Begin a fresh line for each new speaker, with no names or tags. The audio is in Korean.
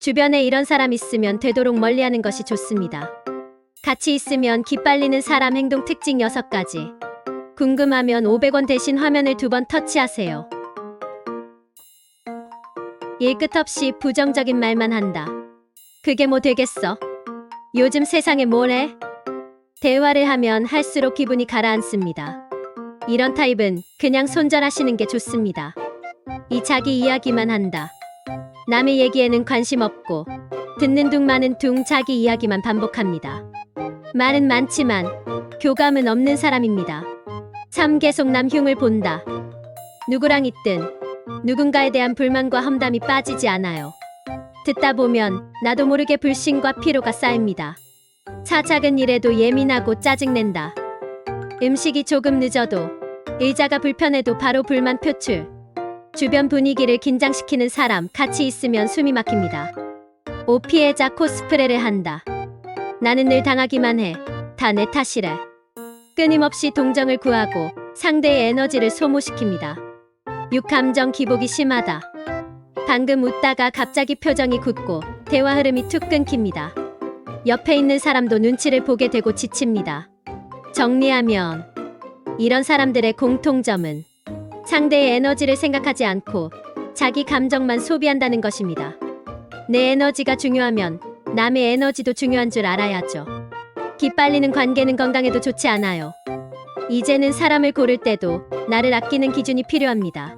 주변에 이런 사람 있으면 되도록 멀리하는 것이 좋습니다. 같이 있으면 기빨리는 사람 행동 특징 6가지. 궁금하면 500원 대신 화면을 두 번 터치하세요. 일 끝 없이 부정적인 말만 한다. 그게 뭐 되겠어? 요즘 세상에 뭐래? 대화를 하면 할수록 기분이 가라앉습니다. 이런 타입은 그냥 손절하시는 게 좋습니다. 이 자기 이야기만 한다. 남의 얘기에는 관심 없고 듣는 둥 마는 둥 자기 이야기만 반복합니다. 말은 많지만 교감은 없는 사람입니다. 참 계속 남 흉을 본다. 누구랑 있든 누군가에 대한 불만과 험담이 빠지지 않아요. 듣다 보면 나도 모르게 불신과 피로가 쌓입니다. 차 작은 일에도 예민하고 짜증낸다. 음식이 조금 늦어도 의자가 불편해도 바로 불만 표출. 주변 분위기를 긴장시키는 사람 같이 있으면 숨이 막힙니다. 오 피해자 코스프레를 한다. 나는 늘 당하기만 해. 다 내 탓이래. 끊임없이 동정을 구하고 상대의 에너지를 소모시킵니다. 육감정 기복이 심하다. 방금 웃다가 갑자기 표정이 굳고 대화 흐름이 툭 끊깁니다. 옆에 있는 사람도 눈치를 보게 되고 지칩니다. 정리하면 이런 사람들의 공통점은 상대의 에너지를 생각하지 않고 자기 감정만 소비한다는 것입니다. 내 에너지가 중요하면 남의 에너지도 중요한 줄 알아야죠. 기빨리는 관계는 건강에도 좋지 않아요. 이제는 사람을 고를 때도 나를 아끼는 기준이 필요합니다.